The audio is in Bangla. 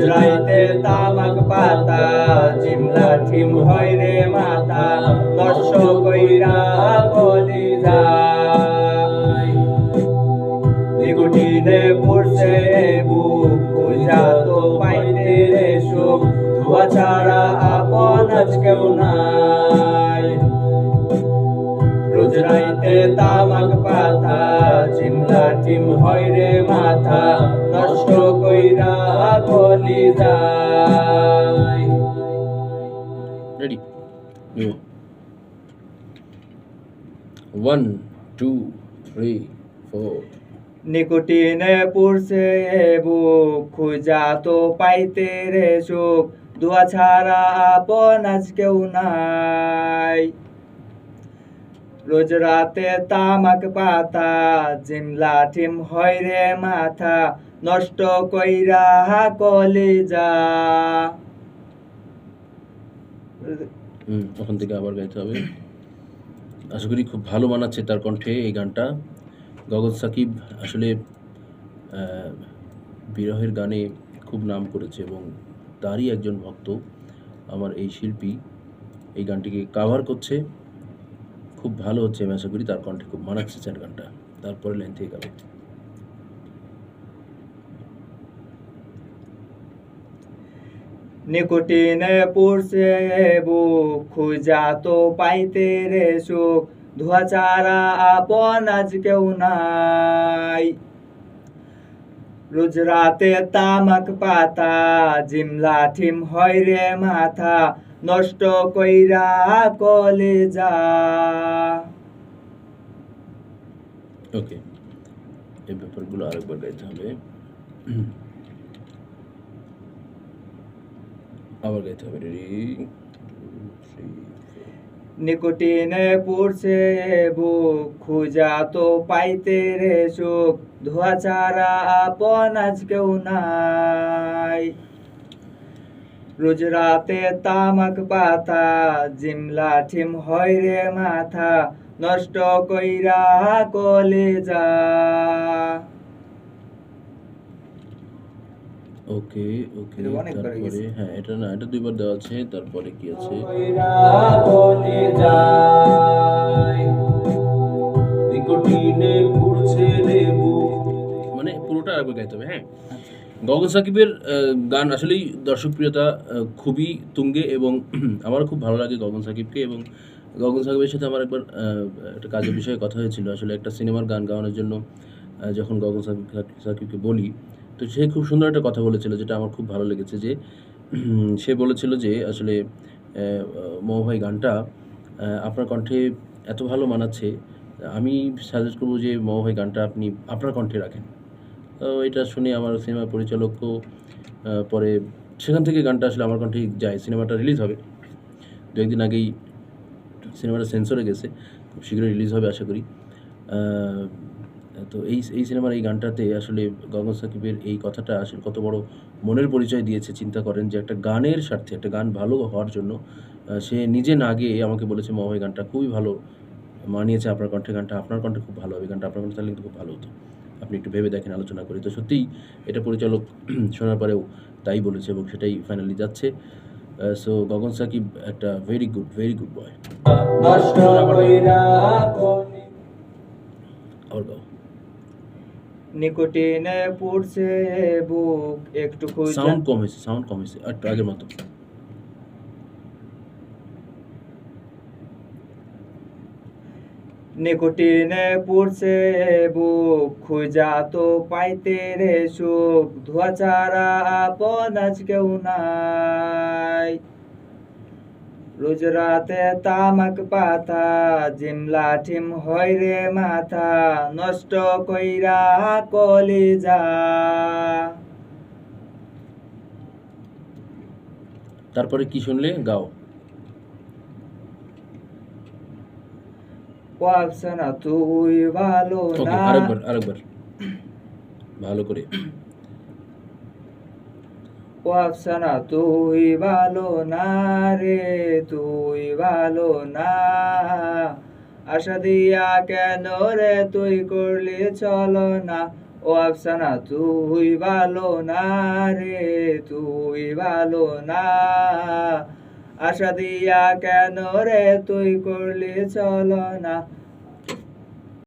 রোজরাইতে তামাক পাতা, জিমলা ঠিম হয় রে মাতা নষ্ট কইরা বলি যায়। নিকুটিনে পড়ছে বুক পূজা তো পাইতে রে সুখ, ধোয়া ছাড়া আপন আজ কেউ নাই। রাইতে তামাক পাতা চিমলা টিম হয় রে মাথা নষ্ট কইরা বলি যায় ready one two three four নিকুটিনে পুরছে বুক খুঁজা তো পাইতে রে সুখ। দোয়া ছাড়া আপন আজ কেউ নাই। রোজ রাতে তামাক পাতা জিমলা টিম হয় রে মাথা, নষ্ট কইরা কলি যা হুম ওখান থেকে আবার গাইতে হবে। আশা করি খুব ভালো মানাচ্ছে তার কণ্ঠে এই গানটা। গগন সাকিব আসলে বিরহের গানে খুব নাম করেছে এবং তারই একজন ভক্ত, আমার এই শিল্পী। এই গানটিকে কাভার করছে। খুব ভালো হচ্ছে, আমি আশা করি তার কণ্ঠে খুব মানাচ্ছে চার গানটা তারপরে লাইন থেকে গাবে নিকুটিনে পুরছে বুক খুঁজা তো পাইতে রে সুখ, ধোয়া চারা আপন আজ কেউ নাই। রোজ রাতে তামাক পাতা, জিমলা ঠিম হয় রে মাথা নষ্ট কইরা কলে যা ওকে এই ব্যাপারগুলো আরেকবার গাইতে হবে। আবার গাইতে হবে রেডি নিকুটিনে পুরছে বুক খুঁজা তো পাইতে রে সুখ। ধোয়া চারা আপন আজ কেউ নাই। রোজ রাতে তামাক পাতা জিমলা ঠিম হয় রে মাথা নষ্ট কইরা কলে যা। ওকে ওকে তারপরে হ্যাঁ এটা না এটা দুইবার দেওয়া আছে তারপরে কি আছে? মানে পুরোটা আরেকবার গাইতে হবে হ্যাঁ? গগন সাকিবের গান আসলেই দর্শকপ্রিয়তা খুবই তুঙ্গে এবং আমার খুব ভালো লাগে গগন সাকিবকে এবং গগন সাকিবের সাথে আমার একবার একটা কাজের বিষয়ে কথা হয়েছিল। আসলে একটা সিনেমার গান গাওয়ানোর জন্য যখন গগন সাকিব, সাকিবকে বলি, তো সে খুব সুন্দর একটা কথা বলেছিল যেটা আমার খুব ভালো লেগেছে যে, সে বলেছিল যে, আসলে মৌভাই গানটা আপনার কণ্ঠে এত ভালো মানাচ্ছে, আমি সাজেস্ট করব যে মৌভাই গানটা আপনি আপনার কণ্ঠে রাখেন। এটা শুনে আমার সিনেমা পরিচালকও আহ, পরে সেখান থেকে গানটা আসলে আমার কণ্ঠেই যায় সিনেমাটা রিলিজ হবে। দু একদিন আগেই সিনেমাটা সেন্সরে গেছে খুব শীঘ্রই রিলিজ হবে আশা করি। তো এই এই সিনেমার এই গানটাতে আসলে গগন সাকিবের এই কথাটা আসলে কত বড় মনের পরিচয় দিয়েছে। চিন্তা করেন যে একটা গানের স্বার্থে একটা গান ভালো হওয়ার জন্য সে নিজে না গিয়ে আমাকে বলেছে মহাই গানটা খুবই ভালো মানিয়েছে আপনার কণ্ঠে গানটা আপনার কণ্ঠে খুব ভালো হবে গানটা আপনার কণ্ঠে তাহলে কিন্তু খুব ভালো হতো। আপনি একটু ভেবে দেখেন আলোচনা করি। তো সত্যিই এটা পরিচালক শোনার পরেও তাই বলেছে এবং সেটাই ফাইনালি যাচ্ছে। সো গগন সাকিব একটা very good very good boy আবার গাও। নিকোটিনে পুড়ছে বুক একটু সাউন্ড কম হয়েছে সাউন্ড কম হয়েছে একটু আগের মতো। নিকোটিনে পুড়ছে বুক, খুঁজা তো পাইতে রে সুখ, ধোয়া ছাড়া আপন আজ কেউ নাই। রোজ রাতে তামাক পাতা জিমলা ঠিম হয় রে মাথা, নষ্ট কইরা কলি যা তারপরে কি শুনলে? গাও। তুই ভালো না। আরেকবার আরেকবার। ভালো করে। তুই ভালো না রে তুই ভালো না। আশা দিয়া কেন রে তুই করলি চলো না? ও আফসানা তুই ভালো না রে তুই ভালো না। আশা দিয়া কেন রে তুই করলি চলো না